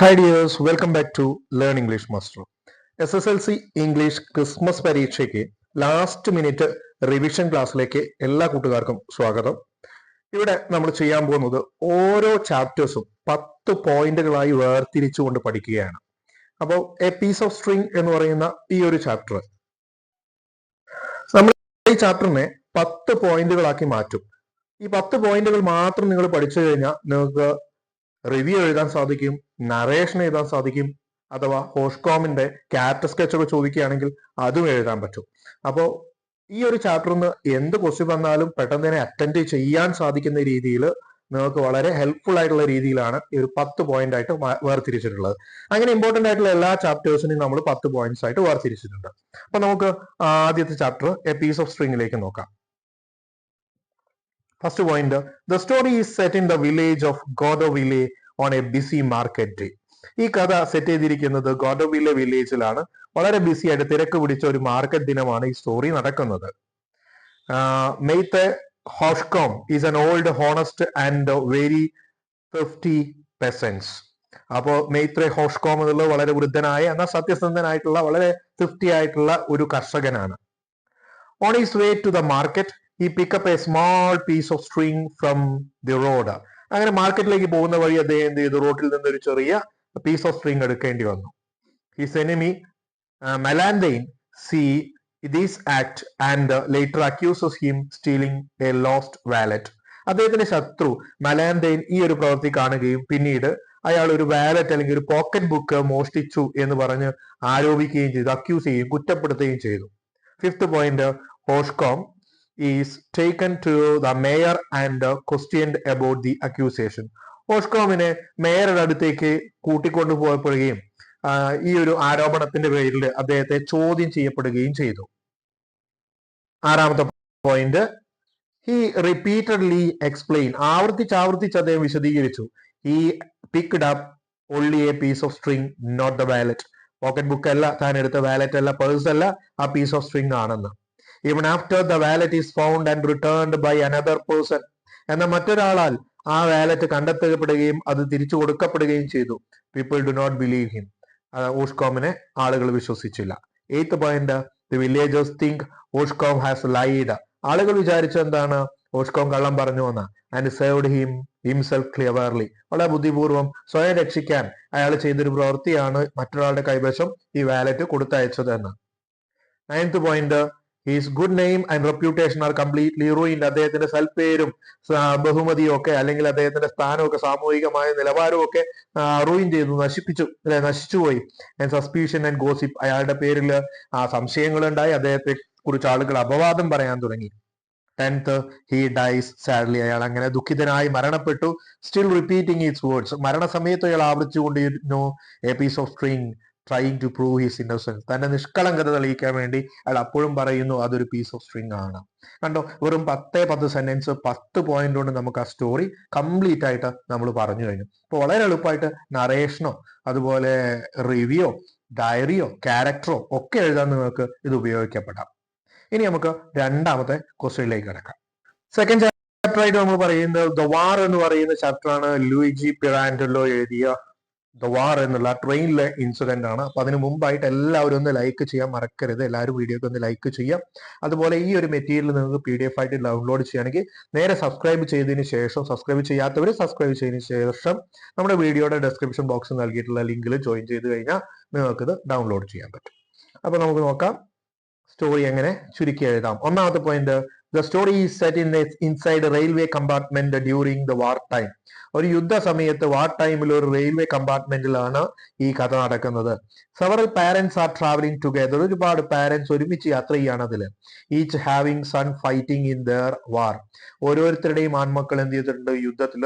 Hi dears welcome back to learn English master S S L C English Christmas പരീക്ഷയ്ക്ക് last minute revision ക്ലാസ്സിലേക്ക് എല്ലാ കൂട്ടുകാർക്കും സ്വാഗതം. ഇവിടെ നമ്മൾ ചെയ്യാൻ പോകുന്നത് ഓരോ ചാപ്റ്റേഴ്സും പത്ത് പോയിന്റുകളായി വേർതിരിച്ചുകൊണ്ട് പഠിക്കുകയാണ്. അപ്പോൾ എ പീസ് ഓഫ് സ്ട്രിങ് എന്ന് പറയുന്ന ഈ ഒരു ചാപ്റ്റർ നമ്മൾ ഈ ചാപ്റ്ററിനെ പത്ത് പോയിന്റുകളാക്കി മാറ്റും. ഈ പത്ത് പോയിന്റുകൾ മാത്രം നിങ്ങൾ പഠിച്ചു കഴിഞ്ഞാൽ നിങ്ങൾക്ക് റിവ്യൂ എഴുതാൻ സാധിക്കും നറേഷൻ എഴുതാൻ സാധിക്കും അഥവാ ഹോഷ്കോമിന്റെ ക്യാരക്ടർ സ്കെച്ച് ഒക്കെ ചോദിക്കുകയാണെങ്കിൽ അതും എഴുതാൻ പറ്റും. അപ്പോൾ ഈ ഒരു ചാപ്റ്ററിൽ നിന്ന് എന്ത് ക്വസ്റ്റ്യൻ വന്നാലും പെട്ടെന്ന് തന്നെ അറ്റൻഡ് ചെയ്യാൻ സാധിക്കുന്ന രീതിയിൽ നിങ്ങൾക്ക് വളരെ ഹെൽപ്ഫുൾ ആയിട്ടുള്ള രീതിയിലാണ് ഈ ഒരു പത്ത് പോയിന്റ് ആയിട്ട് വേർതിരിച്ചിട്ടുള്ളത്. അങ്ങനെ ഇമ്പോർട്ടന്റ് ആയിട്ടുള്ള എല്ലാ ചാപ്റ്റേഴ്സിനും നമ്മൾ പത്ത് പോയിന്റ്സ് ആയിട്ട് വേർതിരിച്ചിട്ടുണ്ട്. അപ്പൊ നമുക്ക് ആദ്യത്തെ ചാപ്റ്റർ എ പീസ് ഓഫ് സ്ട്രിങ്ങിലേക്ക് നോക്കാം. First point the story is set in the village of Goderville on a busy market day ഈ കഥ സെറ്റ് ചെയ്തിരിക്കുന്നത് ഗോഡോവിലെ വില്ലേജിലാണ് വളരെ ബിസി ആയിട്ട് തിരക്ക് പിടിച്ച ഒരു മാർക്കറ്റ് ദിനമാണ് ഈ സ്റ്റോറി നടക്കുന്നത്. Maitre Hauchecorne is an old honest and very fifty peasants അപ്പോ മെയ്ത്രെ ഹോഷ്കോം എന്നുള്ള വളരെ വൃദ്ധനായ എന്നാൽ സത്യസന്ധനായിട്ടുള്ള വളരെ ഫിഫ്റ്റി ആയിട്ടുള്ള ഒരു കർഷകനാണ്. On his way to the market he pick up a small piece of string from the road അങ്ങനെ മാർക്കറ്റിലേക്ക് പോകുന്ന വഴി അദ്ദേഹം എന്ത് ചെയ്തു? റോഡിൽ നിന്ന് ഒരു ചെറിയ പീസ് ഓഫ് സ്ട്രിങ് എടുക്കേണ്ടി വന്നു. His enemy Malandain see this act and later accuses him stealing a lost wallet അദ്ദേഹത്തിന്റെ ശത്രു മലാൻഡൈൻ ഈ ഒരു പ്രവൃത്തി കാണുകയും പിന്നീട് അയാൾ ഒരു വാലറ്റ് അല്ലെങ്കിൽ ഒരു പോക്കറ്റ് ബുക്ക് മോഷ്ടിച്ചു എന്ന് പറഞ്ഞ് ആരോപിക്കുകയും ചെയ്തു അക്യൂസ് ചെയ്യുകയും കുറ്റപ്പെടുത്തുകയും ചെയ്തു. Fifth point Hauchecorne is taken to the mayor and questioned about the accusation ഓഷ്കോമിനെ മേയറുടെ അടുത്തേക്ക് കൂട്ടിക്കൊണ്ടു പോയപ്പെടുകയും ഈ ഒരു ആരോപണത്തിന്റെ പേരിൽ അദ്ദേഹത്തെ ചോദ്യം ചെയ്യപ്പെടുകയും ചെയ്തു. ആറാമത്തെ പോയിന്റ് ഹി റിപ്പീറ്റഡ്ലി എക്സ്പ്ലെയിൻ ആവർത്തിച്ച് ആവർത്തിച്ച് അദ്ദേഹം വിശദീകരിച്ചു. He picked up only a piece of string not the wallet pocket book അല്ല താൻ എടുത്ത വാലറ്റ് അല്ല പേഴ്സ് അല്ല ആ പീസ് ഓഫ് സ്ട്രിങ് ആണെന്ന്. Even after the wallet is found and returned by another person എന്ന മറ്റൊരാളാൽ ആ വാലറ്റ് കണ്ടെത്തപ്പെടുകയും അത് തിരിച്ചു കൊടുക്കപ്പെടുകയും ചെയ്തു. People do not believe him ഊഷ്കോമിനെ ആളുകൾ വിശ്വസിച്ചില്ല. Eighth point the villagers think Hauchecorne has lied ആളുകൾ വിചാരിച്ച എന്താണ്? ഓഷ്കോം കള്ളം പറഞ്ഞു എന്ന് and saved him himself clearly വളരെ ബുദ്ധിപൂർവം സ്വയം രക്ഷിക്കാൻ അയാൾ ചെയ്തൊരു പ്രവൃത്തിയാണ് മറ്റൊരാളുടെ കൈവശം ഈ വാലറ്റ് കൊടുത്തയച്ചത് എന്ന്. Ninth point his good name and reputation are completely ruined അദ്ദേഹത്തിന്റെ സൽപ്പേരും ബഹുമതിയും ഒക്കെ അല്ലെങ്കിൽ അദ്ദേഹത്തിന്റെ സ്ഥാനമൊക്കെ സാമൂഹികമായ നിലവാരവും ഒക്കെ റൂയിൻ ചെയ്തു നശിപ്പിച്ചു അല്ലെ നശിച്ചുപോയി ആൻഡ് സസ്പീഷൻ ആൻഡ് ഗോസിപ്പ് അയാളുടെ പേരിൽ ആ സംശയങ്ങൾ ഉണ്ടായി അദ്ദേഹത്തെ കുറിച്ച് ആളുകൾ അപവാദം പറയാൻ തുടങ്ങി. ടെൻത്ത് ഹി ഡൈസ് സാഡ്ലി അയാൾ അങ്ങനെ ദുഃഖിതനായി മരണപ്പെട്ടു. സ്റ്റിൽ റിപ്പീറ്റിംഗ് ഈസ് വേർഡ്സ് മരണസമയത്ത് അയാൾ ആവർത്തിച്ചുകൊണ്ടിരുന്നു. A piece of string trying to prove his innocence തന്റെ നിഷ്കളങ്കത തെളിയിക്കാൻ വേണ്ടി അയാൾ അപ്പോഴും പറയുന്നു അതൊരു പീസ് ഓഫ് സ്ട്രിങ് ആണ്. കണ്ടോ? വെറും പത്തേ പത്ത് സെന്റൻസ് പത്ത് പോയിന്റ് കൊണ്ട് നമുക്ക് ആ സ്റ്റോറി കംപ്ലീറ്റ് ആയിട്ട് നമ്മൾ പറഞ്ഞു കഴിഞ്ഞു. അപ്പൊ വളരെ എളുപ്പമായിട്ട് നറേഷനോ അതുപോലെ റിവ്യൂ ഡയറിയോ ക്യാരക്ടറോ ഒക്കെ എഴുതാൻ നിങ്ങൾക്ക് ഇത് ഉപയോഗിക്കപ്പെടാം. ഇനി നമുക്ക് രണ്ടാമത്തെ ക്വസ്റ്റ്യനിലേക്ക് കിടക്കാം. സെക്കൻഡ് ചാപ്റ്റർ ആയിട്ട് നമ്മൾ പറയുന്നത് ദ വാർ എന്ന് പറയുന്ന ചാപ്റ്റർ ആണ് ലൂയിജി പിറാൻഡല്ലോ എഴുതിയ ദ വാർ എന്നുള്ള ട്രെയിനിലെ ഇൻസിഡന്റ് ആണ്. അപ്പൊ അതിന് മുമ്പായിട്ട് എല്ലാവരും ഒന്ന് ലൈക്ക് ചെയ്യാൻ മറക്കരുത്. എല്ലാവരും വീഡിയോക്ക് ഒന്ന് ലൈക്ക് ചെയ്യാം. അതുപോലെ ഈ ഒരു മെറ്റീരിയൽ നിങ്ങൾക്ക് പി ഡി എഫ് ആയിട്ട് ഡൗൺലോഡ് ചെയ്യുകയാണെങ്കിൽ നേരെ സബ്സ്ക്രൈബ് ചെയ്തതിന് ശേഷം സബ്സ്ക്രൈബ് ചെയ്യാത്തവർ സബ്സ്ക്രൈബ് ചെയ്തതിന് ശേഷം നമ്മുടെ വീഡിയോയുടെ ഡെസ്ക്രിപ്ഷൻ ബോക്സിൽ നൽകിയിട്ടുള്ള ലിങ്കിൽ ജോയിൻ ചെയ്ത് കഴിഞ്ഞാൽ നിങ്ങൾക്കിത് ഡൗൺലോഡ് ചെയ്യാൻ പറ്റും. അപ്പൊ നമുക്ക് നോക്കാം. സ്റ്റോറി എങ്ങനെ ചുരുക്കി എഴുതാം. ഒന്നാമത്തെ point the story is set in inside railway compartment during the war time ഒരു യുദ്ധ സമയത്ത് വാർ ടൈമിൽ ഒരു റെയിൽവേ കമ്പാർട്ട്മെന്റിലാണ് ഈ കഥ നടക്കുന്നത്. Several parents are travelling together ഒരുപാട് പാരന്റ്സ് ഒരുമിച്ച് യാത്ര ചെയ്യാണ് അതിൽ each having son fighting in their war ഓരോരുത്തരുടെയും ആൺമക്കൾ എന്ത് ചെയ്തിട്ടുണ്ട്? യുദ്ധത്തിൽ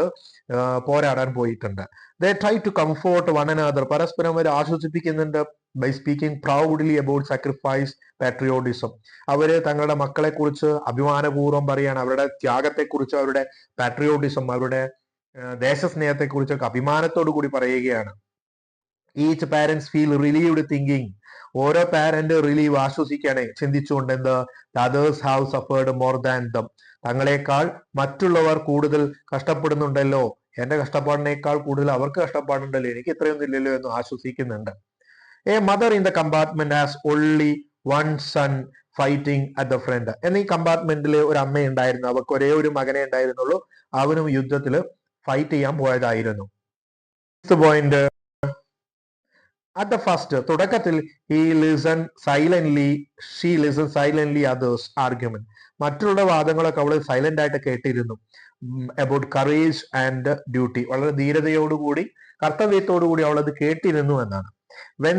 പോരാടാൻ പോയിട്ടുണ്ട്. They try to comfort one another പരസ്പരം അവർ ആശ്വസിപ്പിക്കുന്നുണ്ട്. By speaking proudly about sacrifice patriotism അവർ തങ്ങളുടെ മക്കളെ കുറിച്ച് അഭിമാനപൂർവം പറയാണ്. അവരുടെ ത്യാഗത്തെക്കുറിച്ച് അവരുടെ പാട്രിയോട്ടിസം അവരുടെ ദേശസ്നേഹത്തെ കുറിച്ചൊക്കെ അഭിമാനത്തോടു കൂടി പറയുകയാണ്. Each parents feel relieved thinking ഓരോ പാരന്റ് റിലീവ് ആശ്വസിക്കുകയാണ് ചിന്തിച്ചുകൊണ്ട് എന്ത്? Others have suffered more than them തങ്ങളെക്കാൾ മറ്റുള്ളവർ കൂടുതൽ കഷ്ടപ്പെടുന്നുണ്ടല്ലോ. എന്റെ കഷ്ടപ്പാടിനേക്കാൾ കൂടുതൽ അവർക്ക് കഷ്ടപ്പാടുണ്ടല്ലോ. എനിക്ക് ഇത്രയൊന്നും ഇല്ലല്ലോ എന്ന് ആശ്വസിക്കുന്നുണ്ട്. A mother in the compartment has only one son fighting at the front എന്നീ കമ്പാർട്ട്മെന്റിലെ ഒരു അമ്മ ഉണ്ടായിരുന്നു അവർക്ക് ഒരേ ഒരു മകനെ ഉണ്ടായിരുന്നുള്ളൂ. അവനും യുദ്ധത്തിൽ ഫൈറ്റ് ചെയ്യാൻ പോയതായിരുന്നു. പോയിന്റ് അറ്റ് ദ ഫസ്റ്റ് തുടക്കത്തിൽ he listen silently she listen silently others argument മറ്റുള്ള വാദങ്ങളൊക്കെ അവൾ സൈലന്റ് ആയിട്ട് കേട്ടിരുന്നു. അബൌട്ട് കറേജ് ആൻഡ് ഡ്യൂട്ടി വളരെ ധീരതയോടുകൂടി കർത്തവ്യത്തോടുകൂടി അവൾ അത് കേട്ടിരുന്നു എന്നാണ്. When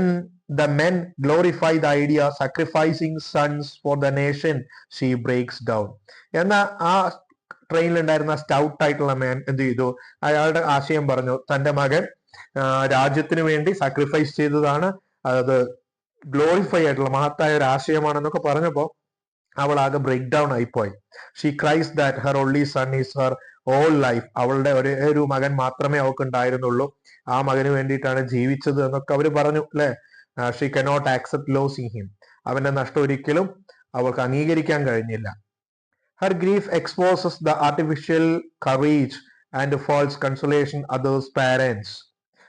the men glorify the idea sacrificing sons for the nation she breaks down എന്ന ആ ട്രെയിനിലുണ്ടായിരുന്ന സ്റ്റൗട്ട് ആയിട്ടുള്ള മാൻ എന്ത് ചെയ്തു? അയാളുടെ ആശയം പറഞ്ഞു തന്റെ മകൻ രാജ്യത്തിന് വേണ്ടി സാക്രിഫൈസ് ചെയ്തതാണ്. അത് ഗ്ലോറിഫൈ ആയിട്ടുള്ള മഹത്തായ ഒരു ആശയമാണെന്നൊക്കെ പറഞ്ഞപ്പോ അവൾ ആകെ ബ്രേക്ക് ഡൗൺ ആയിപ്പോയി. She cries that her only son is her all life അവളുടെ ഒരേ ഒരു മകൻ മാത്രമേ അവൾക്ക് ഉണ്ടായിരുന്നുള്ളൂ ആ മകന് വേണ്ടിയിട്ടാണ് ജീവിച്ചത് എന്നൊക്കെ അവർ പറഞ്ഞു അല്ലെ? She cannot accept losing him അവന്റെ നഷ്ടം ഒരിക്കലും അവൾക്ക് അംഗീകരിക്കാൻ കഴിഞ്ഞില്ല. Her grief exposes the artificial courage and false consolation others parents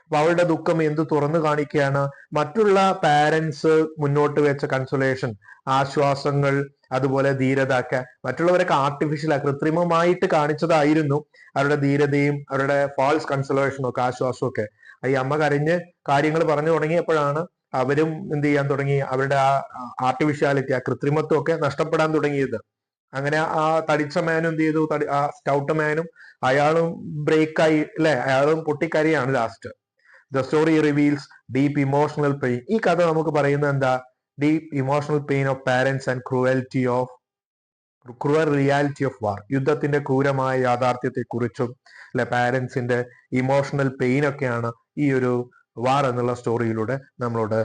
അപ്പൊ അവളുടെ ദുഃഖം എന്ത് തുറന്നു കാണിക്കുകയാണ്? മറ്റുള്ള പാരൻസ് മുന്നോട്ട് വെച്ച കൺസുലേഷൻ ആശ്വാസങ്ങൾ അതുപോലെ ധീരത ഒക്കെ മറ്റുള്ളവരൊക്കെ ആർട്ടിഫിഷ്യൽ കൃത്രിമമായിട്ട് കാണിച്ചതായിരുന്നു. അവരുടെ ധീരതയും അവരുടെ ഫാൾസ് കൺസുലേഷനും ഒക്കെ ആശ്വാസവും ഒക്കെ. ഈ അമ്മ കരഞ്ഞ് കാര്യങ്ങൾ പറഞ്ഞു തുടങ്ങിയപ്പോഴാണ് അവരും എന്ത് ചെയ്യാൻ തുടങ്ങി? അവരുടെ ആ ആർട്ടിഫിഷ്യാലിറ്റി ആ കൃത്രിമത്വം ഒക്കെ നഷ്ടപ്പെടാൻ തുടങ്ങിയത്. അങ്ങനെ ആ തടിച്ച മാനും എന്ത് ചെയ്തു? തടി- ആ സ്റ്റൗട്ട് മാനും അയാളും ബ്രേക്കായി അല്ലെ? അയാളും പൊട്ടിക്കരിയാണ് last the story reveals deep emotional pain ഈ കഥ നമുക്ക് പറയുന്നത് എന്താ? Deep emotional pain of parents and cruelty of cruel reality of war യുദ്ധത്തിന്റെ ക്രൂരമായ യാഥാർത്ഥ്യത്തെ കുറിച്ചും അല്ലെ പാരന്റ്സിന്റെ ഇമോഷണൽ പെയിൻ ഒക്കെയാണ് ഈ ഒരു വാർ എന്നുള്ള സ്റ്റോറിയിലൂടെ നമ്മളോട്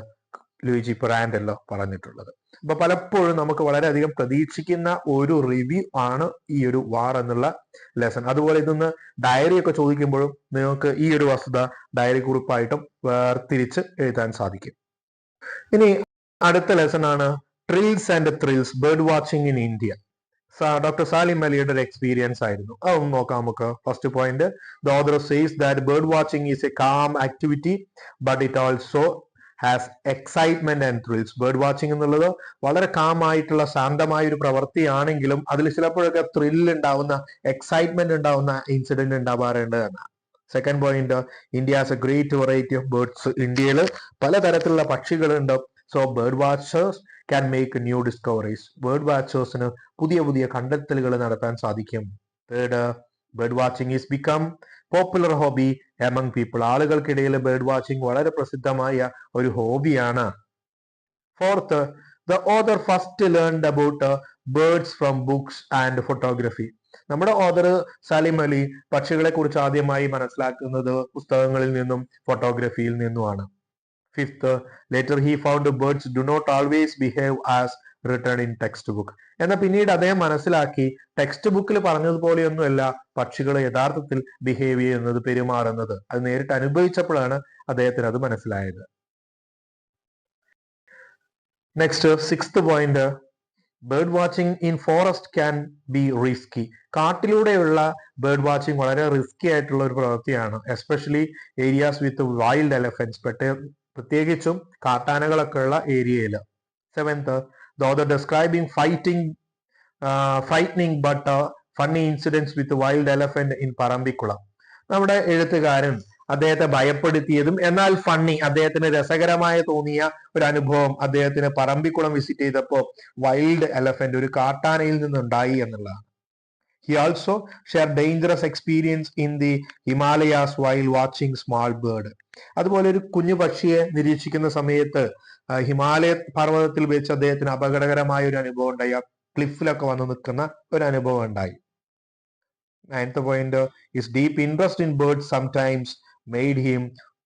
ലൂയിജി പ്രാൻഡല്ലോ പറഞ്ഞിട്ടുള്ളത്. അപ്പൊ പലപ്പോഴും നമുക്ക് വളരെയധികം പ്രതീക്ഷിക്കുന്ന ഒരു റിവ്യൂ ആണ് ഈ ഒരു വാർ എന്നുള്ള ലെസൺ അതുപോലെ ഇതൊന്ന് ഡയറി ഒക്കെ ചോദിക്കുമ്പോഴും നിങ്ങൾക്ക് ഈ ഒരു വസ്തുത ഡയറി കുറിപ്പായിട്ടും വേർതിരിച്ച് എഴുതാൻ സാധിക്കും. ഇനി അടുത്ത ലെസൺ ആണ് trills and thrills bird watching in India doctor Salim അലിയുടെ ഒരു എക്സ്പീരിയൻസ് ആയിരുന്നു. അതൊന്ന് നോക്കാം നമുക്ക്. First point the author says that bird watching is a calm activity but it also has excitement and thrills bird watching എന്നുള്ളത് വളരെ calm ആയിട്ടുള്ള ശാന്തമായ ഒരു പ്രവൃത്തിയാണെങ്കിലും അതിൽ ചിലപ്പോഴൊക്കെ ത്രില്ല് ഉണ്ടാവുന്ന എക്സൈറ്റ്മെന്റ് ഉണ്ടാവുന്ന ഇൻസിഡന്റ് ഉണ്ടാവാറുണ്ട് എന്നാണ് second point India has a great variety of birds ഇന്ത്യയിൽ പലതരത്തിലുള്ള പക്ഷികളുണ്ട്. So bird watchers can make new discoveries bird വാച്ചേഴ്സിന് പുതിയ പുതിയ കണ്ടെത്തലുകൾ നടത്താൻ സാധിക്കും. Third bird watching is become popular hobby among people ആളുകൾക്കിടയിൽ ബേർഡ് വാച്ചിങ് വളരെ പ്രസിദ്ധമായ ഒരു ഹോബിയാണ് fourth the author first learned about birds from books and photography നമ്മുടെ ഓദർ സലിം അലി പക്ഷികളെ കുറിച്ച് ആദ്യമായി മനസ്സിലാക്കുന്നത് പുസ്തകങ്ങളിൽ നിന്നും ഫോട്ടോഗ്രഫിയിൽ നിന്നുമാണ്. Fifth later he found birds do not always behave as written in text book എന്നാൽ പിന്നീട് അദ്ദേഹം മനസ്സിലാക്കി ടെക്സ്റ്റ് ബുക്കിൽ പറഞ്ഞതുപോലെയൊന്നുമല്ല പക്ഷികൾ യഥാർത്ഥത്തിൽ ബിഹേവ് ചെയ്യുന്നത് പെരുമാറുന്നത്. അത് നേരിട്ട് അനുഭവിച്ചപ്പോഴാണ് അദ്ദേഹത്തിന് അത് മനസ്സിലായത്. Next sixth point bird watching in forest can be risky കാട്ടിലൂടെയുള്ള bird watching വളരെ റിസ്കി ആയിട്ടുള്ള ഒരു പ്രവൃത്തിയാണ്. Especially areas with wild elephants പെട്ട പ്രത്യേകിച്ചും കാട്ടാനകളൊക്കെ ഉള്ള ഏരിയയിൽ seventh though the describing fighting frightening but funny incidents with wild elephant in Parambikulam. നമ്മുടെ എഴുത്തുകാരൻ അദ്ദേഹത്തെ ഭയപ്പെടുത്തിയതും എന്നാൽ ഫണ്ണി അദ്ദേഹത്തിന് രസകരമായ തോന്നിയ ഒരു അനുഭവം അദ്ദേഹത്തിന് പറമ്പിക്കുളം വിസിറ്റ് ചെയ്തപ്പോൾ വൈൽഡ് എലഫന്റ് ഒരു കാട്ടാനയിൽ നിന്നുണ്ടായി എന്നുള്ളതാണ്. He also share dangerous experience in the Himalayas while watching small bird അതുപോലെ ഒരു കുഞ്ഞു പക്ഷിയെ നിരീക്ഷിക്കുന്ന സമയത്ത് ഹിമാലയ പർവതത്തിൽ വെച്ച് അദ്ദേഹത്തിന് അപകടകരമായ ഒരു അനുഭവം ഉണ്ടായി. ആ ക്ലിഫിലൊക്കെ വന്ന് നിൽക്കുന്ന ഒരു അനുഭവം ഉണ്ടായി. Ninth point is deep interest in bird sometimes made him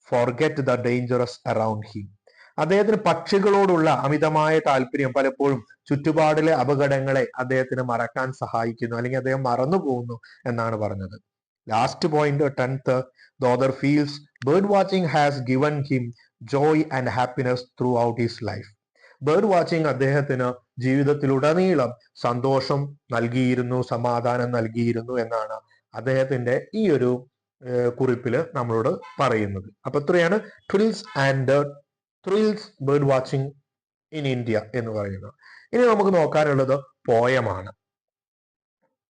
forget the dangerous around him അദ്ദേഹത്തിന് പക്ഷികളോടുള്ള അമിതമായ താല്പര്യം പലപ്പോഴും ചുറ്റുപാടിലെ അപകടങ്ങളെ അദ്ദേഹത്തിന് മറക്കാൻ സഹായിക്കുന്നു അല്ലെങ്കിൽ അദ്ദേഹം മറന്നു പോകുന്നു എന്നാണ് പറഞ്ഞത്. Last point tenth the author feels bird watching has given him joy and happiness throughout his life bird watching അദ്ദേഹത്തിന് ജീവിതത്തിലുടനീളം സന്തോഷം നൽകിയിരുന്നു സമാധാനം നൽകിയിരുന്നു എന്നാണ് അദ്ദേഹത്തിന്റെ ഈ ഒരു കുറിപ്പിൽ നമ്മളോട് പറയുന്നത്. അപ്പൊ ഇത്രയാണ് twills and thrills bird watching in India എന്ന് പറയുന്നത്. ഇനി നമുക്ക് നോക്കാനുള്ളത് പോയമാണ്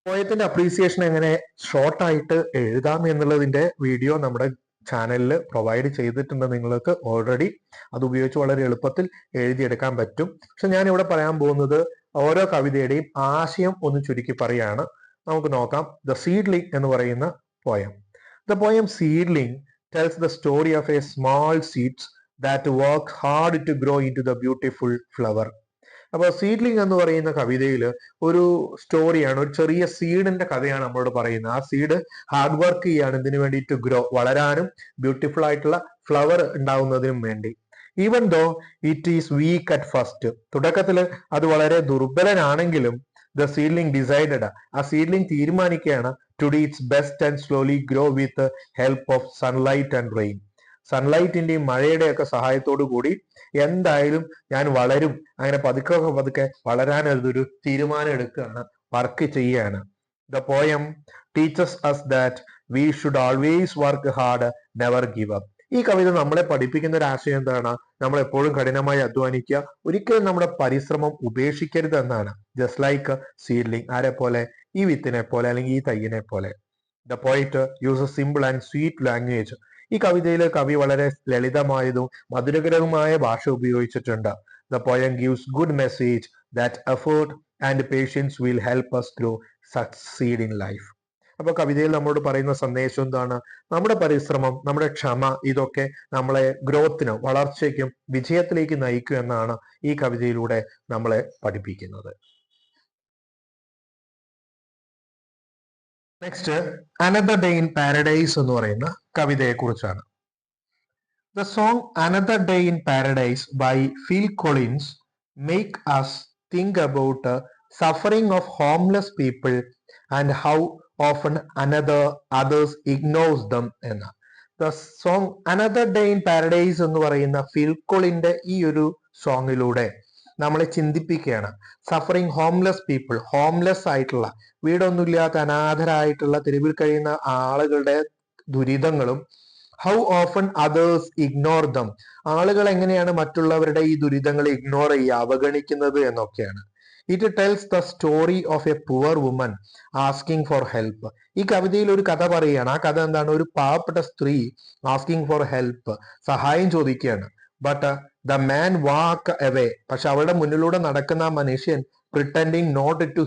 പോയത്തിന്റെ അപ്രീസിയേഷൻ എങ്ങനെ ഷോർട്ടായിട്ട് എഴുതാം എന്നുള്ളതിന്റെ വീഡിയോ നമ്മുടെ ചാനലിൽ പ്രൊവൈഡ് ചെയ്തിട്ടുണ്ട്. നിങ്ങൾക്ക് ഓൾറെഡി അത് ഉപയോഗിച്ച് വളരെ എളുപ്പത്തിൽ എഴുതിയെടുക്കാൻ പറ്റും. പക്ഷെ ഞാൻ ഇവിടെ പറയാൻ പോകുന്നത് ഓരോ കവിതയുടെയും ആശയം ഒന്ന് ചുരുക്കി പറയാണ്. നമുക്ക് നോക്കാം. ദ സീഡ്ലിംഗ് എന്ന് പറയുന്ന poem the poem seedling tells the story of a small seeds that work hard to grow into the beautiful flower അപ്പോൾ സീഡ്ലിംഗ് എന്ന് പറയുന്ന കവിതയിൽ ഒരു സ്റ്റോറിയാണ് ഒരു ചെറിയ സീഡിന്റെ കഥയാണ് നമ്മളോട് പറയുന്നത്. ആ സീഡ് ഹാർഡ് വർക്ക് ചെയ്യാണ് ഇതിനു വേണ്ടി ടു ഗ്രോ വളരാനും ബ്യൂട്ടിഫുൾ ആയിട്ടുള്ള ഫ്ലവർ ഉണ്ടാവുന്നതിനും വേണ്ടി. Even though it is weak at first തുടക്കത്തിൽ അത് വളരെ ദുർബലനാണെങ്കിലും ദ സീഡ്ലിംഗ് ഡിസൈഡഡ് ആ സീഡ്ലിംഗ് തീരുമാനിക്കുകയാണ് to do its best and slowly grow with help of sunlight and rain സൺലൈറ്റിന്റെയും മഴയുടെയൊക്കെ സഹായത്തോടു കൂടി എന്തായാലും ഞാൻ വളരും. അങ്ങനെ പതുക്കെ പതുക്കെ വളരാൻ ഒരു തീരുമാനം എടുക്കുകയാണ് വർക്ക് ചെയ്യാണ് the poem teachers us that we should always work hard never give up ഈ കവിത നമ്മളെ പഠിപ്പിക്കുന്ന ഒരു ആശയം എന്താണ്? നമ്മൾ എപ്പോഴും കഠിനമായി അധ്വാനിക്കുക ഒരിക്കലും നമ്മുടെ പരിശ്രമം ഉപേക്ഷിക്കരുത് എന്നാണ്. ജസ്റ്റ് ലൈക്ക് സീഡ്ലിംഗ് ആരെ പോലെ? ഈ വിത്തിനെ പോലെ അല്ലെങ്കിൽ ഈ തയ്യനെ പോലെ. The poet use a simple and sweet language ഈ കവിതയിൽ കവി വളരെ ലളിതമായതും മധുരകരവുമായ ഭാഷ ഉപയോഗിച്ചിട്ടുണ്ട്. The poem gives good message that effort and patience will help us through succeed in life അപ്പൊ കവിതയിൽ നമ്മളോട് പറയുന്ന സന്ദേശം എന്താണ്? നമ്മുടെ പരിശ്രമം നമ്മുടെ ക്ഷമ ഇതൊക്കെ നമ്മളെ ഗ്രോത്തിനും വളർച്ചയ്ക്കും വിജയത്തിലേക്ക് നയിക്കും എന്നാണ് ഈ കവിതയിലൂടെ നമ്മളെ പഠിപ്പിക്കുന്നത്. Next another day in paradise എന്ന് പറയുന്ന കവിതയെ കുറിച്ചാണ് the song another day in paradise by Phil Collins make us think about suffering of homeless people and how often another others ignores them എന്ന. The song another day in paradise എന്ന് പറയുന്ന ഫിൽക്കോളിന്റെ ഈ ഒരു സോങ്ങിലൂടെ നമ്മളെ ചിന്തിപ്പിക്കുകയാണ്. സഫറിങ് ഹോംലെസ് പീപ്പിൾ ഹോംലെസ് ആയിട്ടുള്ള വീടൊന്നുമില്ലാത്ത അനാഥരായിട്ടുള്ള തെരുവിൽ കഴിയുന്ന ആളുകളുടെ ദുരിതങ്ങളും how often others ignore them ആളുകൾ എങ്ങനെയാണ് മറ്റുള്ളവരുടെ ഈ ദുരിതങ്ങൾ ഇഗ്നോർ ചെയ്യുക അവഗണിക്കുന്നത് എന്നൊക്കെയാണ്. It tells the story of a poor woman asking for help ഈ കവിതയിൽ ഒരു കഥ പറയുകയാണ്. ആ കഥ എന്താണ്? ഒരു പാവപ്പെട്ട സ്ത്രീ ആസ്കിങ് ഫോർ ഹെൽപ്പ് സഹായം ചോദിക്കുകയാണ്. But the man walk away പക്ഷെ അവളുടെ മുന്നിലൂടെ നടക്കുന്ന ആ മനുഷ്യൻ pretending not to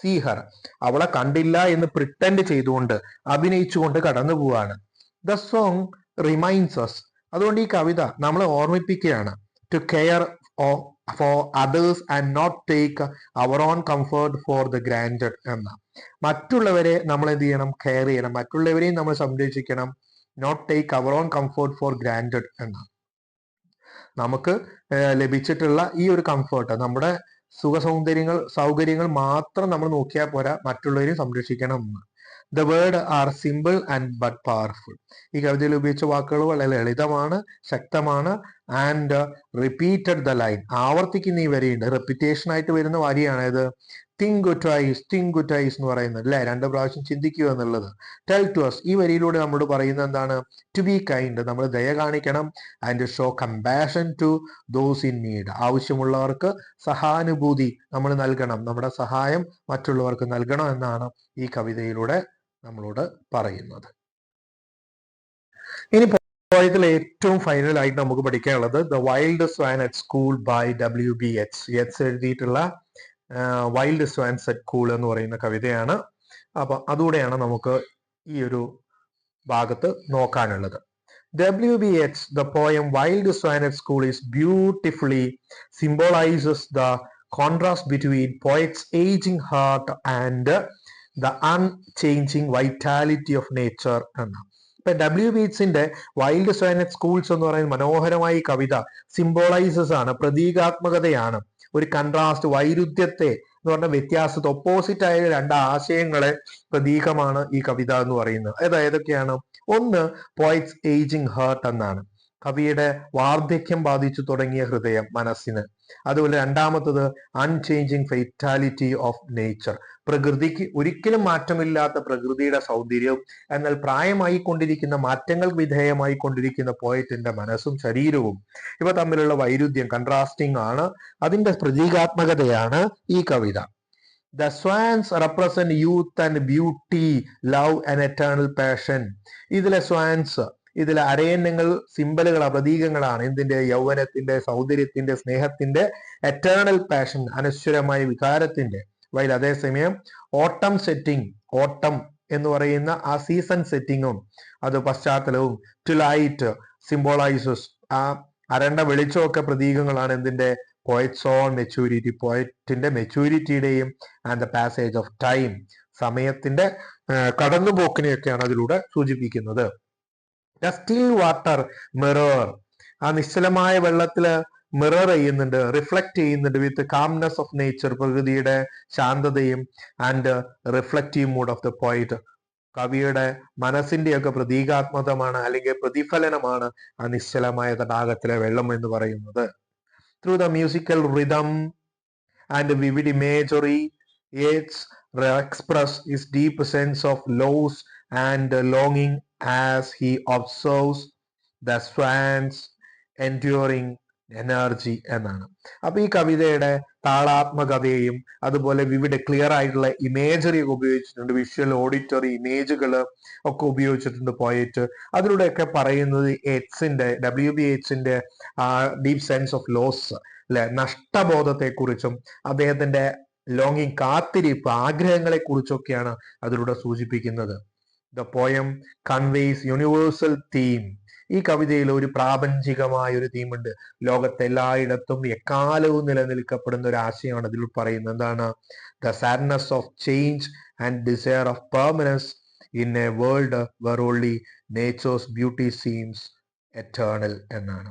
see her അവളെ കണ്ടില്ല എന്ന് പ്രിട്ടൻഡ് ചെയ്തുകൊണ്ട് അഭിനയിച്ചുകൊണ്ട് കടന്നു പോവാണ്. ദ സോങ് റിമൈൻസ് അസ് അതുകൊണ്ട് ഈ കവിത നമ്മളെ ഓർമ്മിപ്പിക്കുകയാണ്. To care for others and not take our own comfort for the grand എന്ന. മറ്റുള്ളവരെ നമ്മൾ എന്ത് ചെയ്യണം? കെയർ ചെയ്യണം. മറ്റുള്ളവരെയും നമ്മൾ സംരക്ഷിക്കണം. Not take our own comfort for grand എന്ന. നമുക്ക് ലഭിച്ചിട്ടുള്ള ഈ ഒരു കംഫർട്ട് നമ്മുടെ സുഖ സൗന്ദര്യങ്ങൾ സൗകര്യങ്ങൾ മാത്രം നമ്മൾ നോക്കിയാൽ പോരാ മറ്റുള്ളവരെയും സംരക്ഷിക്കണം എന്ന്. The word are simple and but powerful ഈ കവിതയിൽ ഉപയോഗിച്ച വാക്കുകൾ വളരെ ലളിതമാണ് ശക്തമാണ് ആൻഡ് റിപ്പീറ്റഡ് ദ ലൈൻ ആവർത്തിക്കുന്ന ഈ വരിയുണ്ട്. റെപ്പിറ്റേഷൻ ആയിട്ട് വരുന്ന വരിയാണ് ഇത് തിങ്ക് ട്വൈസ് തിങ്ക് ട്വൈസ് എന്ന് പറയുന്നത് അല്ലേ? രണ്ട് പ്രാവശ്യം ചിന്തിക്കുക എന്നുള്ളത്. ടെൽ ടു അസ് ഈ വരിയിലൂടെ നമ്മളോട് പറയുന്നത് എന്താണ്? ടു ബി കൈൻഡ് നമ്മൾ ദയ കാണിക്കണം. And show compassion to those in need ആവശ്യമുള്ളവർക്ക് സഹാനുഭൂതി നമ്മൾ നൽകണം. നമ്മുടെ സഹായം മറ്റുള്ളവർക്ക് നൽകണം എന്നാണ് ഈ കവിതയിലൂടെ നമ്മളോട് പറയുന്നത്. ഇനി പോയതിൽ ഏറ്റവും ഫൈനൽ ആയിട്ട് നമുക്ക് പഠിക്കാനുള്ളത്. The wild swan at school by W B H H എഴുതിയിട്ടുള്ള വൈൽഡ് സ്വാൻസ് അറ്റ് കൂൾ എന്ന് പറയുന്ന കവിതയാണ്. അപ്പൊ അതുകൂടെയാണ് നമുക്ക് ഈ ഒരു ഭാഗത്ത് നോക്കാനുള്ളത്. W B H the poem wild swan at school is beautifully symbolises the contrast between poet's ageing heart and the unchanging vitality of nature എന്ന് ഇപ്പൊ ഡബ്ല്യു ബീറ്റ്സിന്റെ വൈൽഡ് സൈനറ്റ് സ്കൂൾസ് എന്ന് പറയുന്ന മനോഹരമായ കവിത സിംബോളൈസസ് ആണ് പ്രതീകാത്മകതയാണ്. ഒരു കൺട്രാസ്റ്റ് വൈരുദ്ധ്യത്തെ എന്ന് പറഞ്ഞ വ്യത്യാസത്തെ ഓപ്പോസിറ്റ് ആയ രണ്ട് ആശയങ്ങളെ പ്രതീകമാണ് ഈ കവിത എന്ന് പറയുന്നത്. അതായത് ഏതൊക്കെയാണ്? ഒന്ന് പോയിറ്റ്സ് ഏജിങ് ഹേർട്ട് എന്നാണ്. കവിയുടെ വാർദ്ധക്യം ബാധിച്ചു തുടങ്ങിയ ഹൃദയം മനസ്സിന്. അതുപോലെ രണ്ടാമത്തത് അൺചേഞ്ചിങ് ഫെയ്റ്റാലിറ്റി ഓഫ് നേച്ചർ പ്രകൃതിക്ക് ഒരിക്കലും മാറ്റമില്ലാത്ത പ്രകൃതിയുടെ സൗന്ദര്യവും എന്നാൽ പ്രായമായി കൊണ്ടിരിക്കുന്ന മാറ്റങ്ങൾ വിധേയമായി കൊണ്ടിരിക്കുന്ന പോയറ്റിന്റെ മനസ്സും ശരീരവും ഇവ തമ്മിലുള്ള വൈരുദ്ധ്യം കൺട്രാസ്റ്റിംഗ് ആണ്. അതിന്റെ പ്രതീകാത്മകതയാണ് ഈ കവിത. The swans represent youth and beauty love and eternal passion ഇതിലെ സ്വാൻസ് ഇതിലെ അരയന്നങ്ങൾ സിമ്പലുകളാണ് പ്രതീകങ്ങളാണ് എന്തിന്റെ യൗവനത്തിന്റെ സൗന്ദര്യത്തിന്റെ സ്നേഹത്തിന്റെ എറ്റേണൽ പാഷൻ അനശ്വരമായ വികാരത്തിന്റെ വൈൽ അതേസമയം ഓട്ടം സെറ്റിംഗ് ഓട്ടം എന്ന് പറയുന്ന ആ സീസൺ സെറ്റിങ്ങും അത് പശ്ചാത്തലവും ടു ലൈറ്റ് സിംബോളൈസസ് ആ അരണ്ട വെളിച്ചമൊക്കെ പ്രതീകങ്ങളാണ് എന്തിന്റെ പോയറ്റ്സ് ഓൺ മെച്യൂരിറ്റി പോയറ്റിന്റെ മെച്യൂരിറ്റിയുടെയും and the passage of time സമയത്തിന്റെ കടന്നുപോക്കിനെയൊക്കെയാണ് അതിലൂടെ സൂചിപ്പിക്കുന്നത്. സ്റ്റിൽ വാട്ടർ മിറർ ആ നിശ്ചലമായ വെള്ളത്തിൽ മിറർ ചെയ്യുന്നുണ്ട് റിഫ്ലക്ട് ചെയ്യുന്നുണ്ട് വിത്ത് കാംനെസ് ഓഫ് നേച്ചർ പ്രകൃതിയുടെ ശാന്തതയും and reflective mood of the poet കവിയുടെ മനസ്സിന്റെയൊക്കെ പ്രതീകാത്മകമാണ് അല്ലെങ്കിൽ പ്രതിഫലനമാണ് ആ നിശ്ചലമായ തടാകത്തിലെ വെള്ളം എന്ന് പറയുന്നത്. Through the musical rhythm and vivid imagery express is deep sense of loss and ലോങ്ങിങ് as he observes the swans enduring energy എന്നാണ്. അപ്പൊ ഈ കവിതയുടെ താളാത്മകതയും അതുപോലെ വിവിധ ക്ലിയർ ആയിട്ടുള്ള ഇമേജറി ഉപയോഗിച്ചിട്ടുണ്ട്. വിഷ്വൽ ഓഡിറ്ററി ഇമേജുകൾ ഒക്കെ ഉപയോഗിച്ചിട്ടുണ്ട് പോയിട്ട് അതിലൂടെയൊക്കെ പറയുന്നത് എറ്റ്സിന്റെ ഡബ്ല്യു ബി എച്ച്സിന്റെ ആ ഡീപ് സെൻസ് ഓഫ് ലോസ് അല്ലെ നഷ്ടബോധത്തെ കുറിച്ചും അദ്ദേഹത്തിന്റെ ലോങ്ങിങ് കാത്തിരിപ്പ് ആഗ്രഹങ്ങളെ കുറിച്ചൊക്കെയാണ് അതിലൂടെ സൂചിപ്പിക്കുന്നത്. The poem conveys universal theme ഈ കവിതയിൽ ഒരു പ്രാപഞ്ചികമായ ഒരു തീമുണ്ട് ലോകത്തെ എല്ലായിടത്തും എക്കാലവും നിലനിൽക്കപ്പെടുന്ന ഒരു ആശയമാണ് ഇതിൽ പറയുന്നത്. എന്താണ്? The sadness of change and desire of permanence in a world where only nature's beauty seems eternal എന്നാണ്.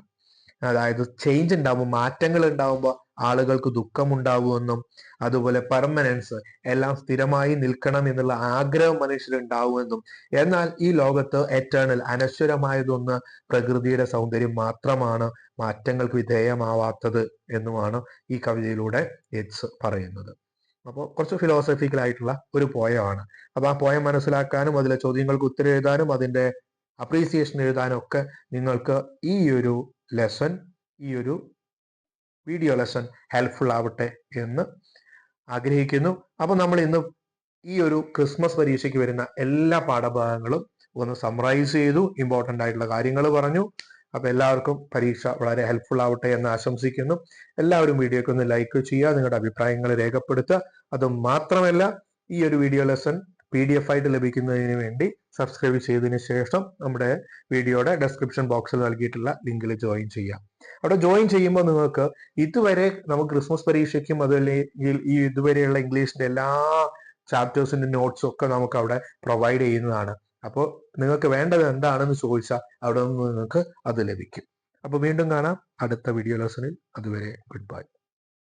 അതായത് ചേഞ്ച് ഉണ്ടാവുമ്പോൾ മാറ്റങ്ങൾ ഉണ്ടാവുമ്പോൾ ആളുകൾക്ക് ദുഃഖമുണ്ടാവുമെന്നും അതുപോലെ പെർമനൻസ് എല്ലാം സ്ഥിരമായി നിൽക്കണം എന്നുള്ള ആഗ്രഹം മനുഷ്യരുണ്ടാവുമെന്നും എന്നാൽ ഈ ലോകത്ത് എറ്റേണൽ അനശ്വരമായതൊന്ന് പ്രകൃതിയുടെ സൗന്ദര്യം മാത്രമാണ് മാറ്റങ്ങൾക്ക് വിധേയമാവാത്തത് എന്നുമാണ് ഈ കവിതയിലൂടെ എറ്റ്സ് പറയുന്നത്. അപ്പോൾ കുറച്ച് ഫിലോസഫിക്കൽ ആയിട്ടുള്ള ഒരു പോയമാണ് അപ്പൊ ആ പോയം മനസ്സിലാക്കാനും അതിലെ ചോദ്യങ്ങൾക്ക് ഉത്തരം എഴുതാനും അതിന്റെ അപ്രീസിയേഷൻ എഴുതാനും ഒക്കെ നിങ്ങൾക്ക് ഈ ഒരു ലെസൺ ഈ ഒരു വീഡിയോ ലെസൺ ഹെൽപ്ഫുൾ ആവട്ടെ എന്ന് ആഗ്രഹിക്കുന്നു. അപ്പോൾ നമ്മൾ ഇന്ന് ഈ ഒരു ക്രിസ്മസ് പരീക്ഷയ്ക്ക് വരുന്ന എല്ലാ പാഠഭാഗങ്ങളും ഒന്ന് സമറൈസ് ചെയ്തു ഇമ്പോർട്ടന്റ് ആയിട്ടുള്ള കാര്യങ്ങൾ പറഞ്ഞു. അപ്പോൾ എല്ലാവർക്കും പരീക്ഷ വളരെ ഹെൽപ്ഫുൾ ആവട്ടെ എന്ന് ആശംസിക്കുന്നു. എല്ലാവരും വീഡിയോക്ക് ഒന്ന് ലൈക്ക് ചെയ്യുക നിങ്ങളുടെ അഭിപ്രായങ്ങൾ രേഖപ്പെടുത്തുക. അത് മാത്രമല്ല ഈ ഒരു video lesson P D F ആയിട്ട് ലഭിക്കുന്നതിന് വേണ്ടി സബ്സ്ക്രൈബ് ചെയ്തതിന് ശേഷം നമ്മുടെ വീഡിയോയുടെ ഡെസ്ക്രിപ്ഷൻ ബോക്സിൽ നൽകിയിട്ടുള്ള ലിങ്കിൽ ജോയിൻ ചെയ്യാം. അവിടെ ജോയിൻ ചെയ്യുമ്പോൾ നിങ്ങൾക്ക് ഇതുവരെ നമുക്ക് ക്രിസ്മസ് പരീക്ഷയ്ക്കും അതല്ലെങ്കിൽ ഈ ഇതുവരെയുള്ള ഇംഗ്ലീഷിന്റെ എല്ലാ ചാപ്റ്റേഴ്സിന്റെ നോട്ട്സും ഒക്കെ നമുക്ക് അവിടെ പ്രൊവൈഡ് ചെയ്യുന്നതാണ്. അപ്പോൾ നിങ്ങൾക്ക് വേണ്ടത് എന്താണെന്ന് ചോദിച്ചാൽ അവിടെ നിന്ന് നിങ്ങൾക്ക് അത് ലഭിക്കും. അപ്പോൾ വീണ്ടും കാണാം. അടുത്ത വീഡിയോ ലെസണിൽ അതുവരെ ഗുഡ് ബൈ